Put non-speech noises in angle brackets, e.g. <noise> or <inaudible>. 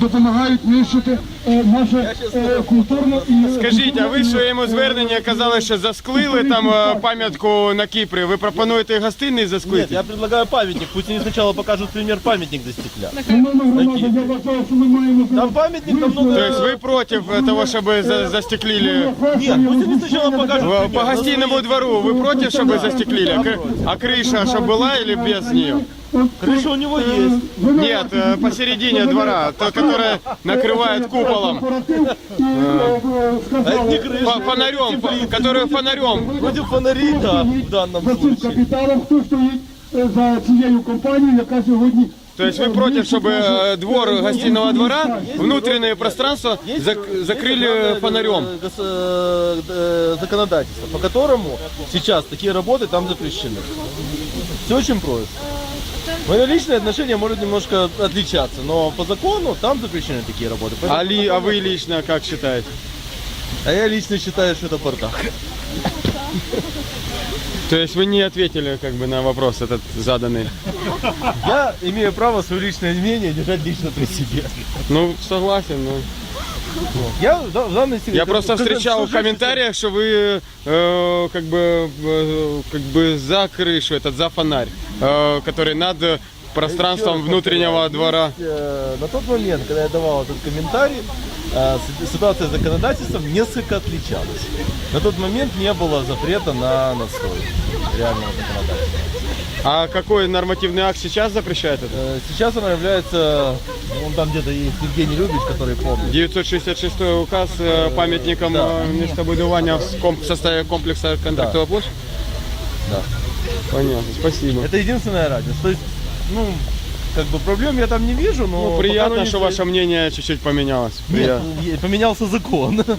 допомагають нищити е, наше е, культурне і Скажіть, а ви в своєму зверненні казали, що засклили там е, пам'ятку на Кіпрі. Ви пропонуєте гостинний Нет, засклити? я предлагаю памятник. Пусть они сначала покажут пример памятник до стекля. Шановна громада, я вважаю, що ми маємо Там памятник, там много... То есть вы против э, того, чтобы за- застеклили? Нет, пусть они сначала покажут В- пример. По гостиному двору вы против, чтобы застеклили? А кры- А крыша, чтобы была или без нее? Крыша у него есть. Нет, э, посередине двора, та, которая накрывает куполом, корпоратив і е, е, А это сказали, не крыша. фа- фонарем, фа- которую фонарем. Против фонарей, да, в данном за цим случае. капіталом, хто стоїть е, за цією компанією, яка сьогодні То есть вы против, чтобы э, двор гостиного двора, внутреннее пространство Есть- зак- есть закрыли главное, фонарем? э, гос- э, э, законодательство, по которому сейчас такие работы там запрещены. Все очень просто. Мое личное отношение может немножко отличаться, но по закону там запрещены такие работы. А, Поэтому- ли, а вы лично как считаете? А я лично считаю, что это бардак. То есть вы не ответили как бы на вопрос этот заданный? Я имею право свое личное мнение держать лично при себе. Ну, согласен, но... Я в да- в данной Я просто встречал в комментариях, что вы э, как бы э, как бы за крышу, этот за фонарь, э, который над пространством внутреннего двора. Э, На тот момент, когда я давал этот комментарий, ситуация с законодательством несколько отличалась. На тот момент не было запрета на настрой реального законодательства. А какой нормативный акт сейчас запрещает это? Э, Сейчас она является, ну, вон там где-то есть Евгений Любич, который помнит. 966 указ э, памятником Да. э, местобудования в составе комплекса контрактовой площади? Да. Понятно, спасибо. Это единственная разница. То есть, ну, как бы проблем я там не вижу, но... Ну, приятно, что ваше мнение чуть-чуть поменялось. Нет, Приятно. е- поменялся закон. <laughs>